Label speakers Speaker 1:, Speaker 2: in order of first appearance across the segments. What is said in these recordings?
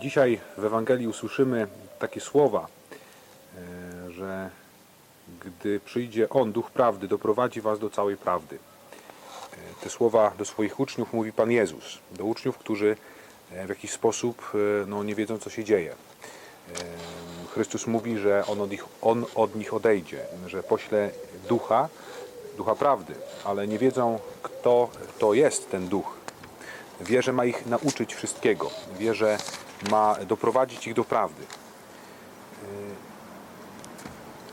Speaker 1: Dzisiaj w Ewangelii usłyszymy takie słowa, e, że gdy przyjdzie On, Duch Prawdy, doprowadzi was do całej prawdy. E, Te słowa do swoich uczniów mówi Pan Jezus. Do uczniów, którzy e, w jakiś sposób no, nie wiedzą, co się dzieje. Chrystus mówi, że on od, nich, on od nich odejdzie, że pośle Ducha, Ducha Prawdy, ale nie wiedzą, kto to jest ten Duch. Wie, że ma ich nauczyć wszystkiego. Wie, że ma doprowadzić ich do prawdy.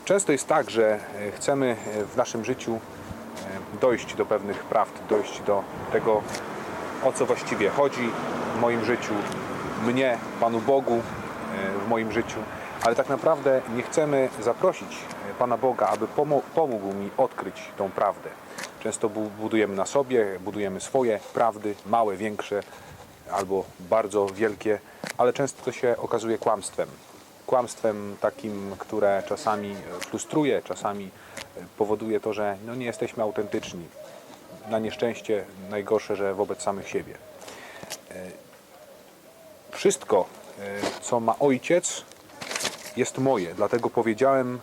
Speaker 1: Często jest tak, że e, chcemy e, w naszym życiu e, dojść do pewnych prawd, dojść do tego, o co właściwie chodzi w moim życiu, mnie, Panu Bogu e, w moim życiu, ale tak naprawdę nie chcemy zaprosić e, Pana Boga, aby pomógł mi odkryć tą prawdę. Często bu- budujemy na sobie, budujemy swoje prawdy, małe, większe albo bardzo wielkie, ale często to się okazuje kłamstwem. Kłamstwem takim, które czasami frustruje, czasami e, powoduje to, że no nie jesteśmy autentyczni. Na nieszczęście najgorsze, że wobec samych siebie. Wszystko, e, co ma ojciec, jest moje. Dlatego powiedziałem,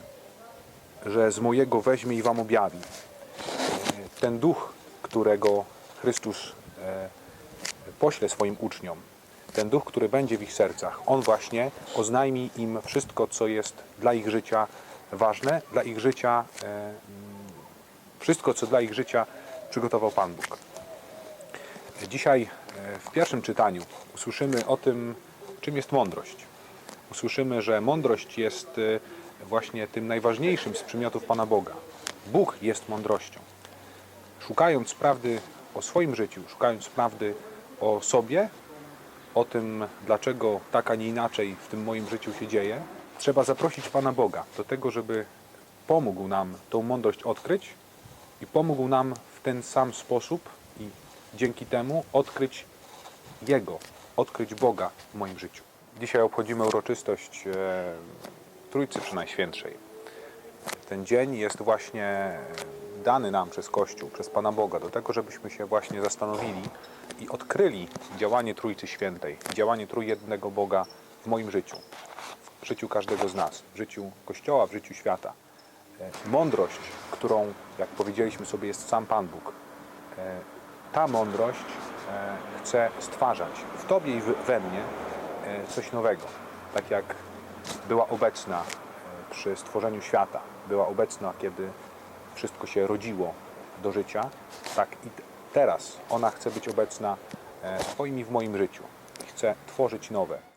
Speaker 1: że z mojego weźmie i wam objawi. Ten duch, którego Chrystus e, pośle swoim uczniom, ten duch, który będzie w ich sercach, on właśnie oznajmi im wszystko, co jest dla ich życia ważne, dla ich życia, e, mm, wszystko, co dla ich życia przygotował Pan Bóg. Dzisiaj e, w pierwszym czytaniu usłyszymy o tym, czym jest mądrość. Usłyszymy, że mądrość jest właśnie tym najważniejszym z przymiotów Pana Boga. Bóg jest mądrością. Szukając prawdy o swoim życiu, szukając prawdy o sobie, o tym, dlaczego tak, a nie inaczej w tym moim życiu się dzieje, trzeba zaprosić Pana Boga do tego, żeby pomógł nam tą mądrość odkryć i pomógł nam w ten sam sposób i dzięki temu odkryć Jego, odkryć Boga w moim życiu. Dzisiaj obchodzimy uroczystość e, Trójcy Przynajświętszej. Ten dzień jest właśnie dany nam przez Kościół, przez Pana Boga, do tego, żebyśmy się właśnie zastanowili i odkryli działanie Trójcy Świętej, działanie Trójjednego Boga w moim życiu, w życiu każdego z nas, w życiu Kościoła, w życiu świata. E, Mądrość, którą, jak powiedzieliśmy sobie, jest sam Pan Bóg, e, ta mądrość e, chce stwarzać w Tobie i we mnie coś nowego. Tak jak była obecna przy stworzeniu świata, była obecna, kiedy wszystko się rodziło do życia, tak i teraz ona chce być obecna e, w Twoim i w moim życiu. Chce tworzyć nowe.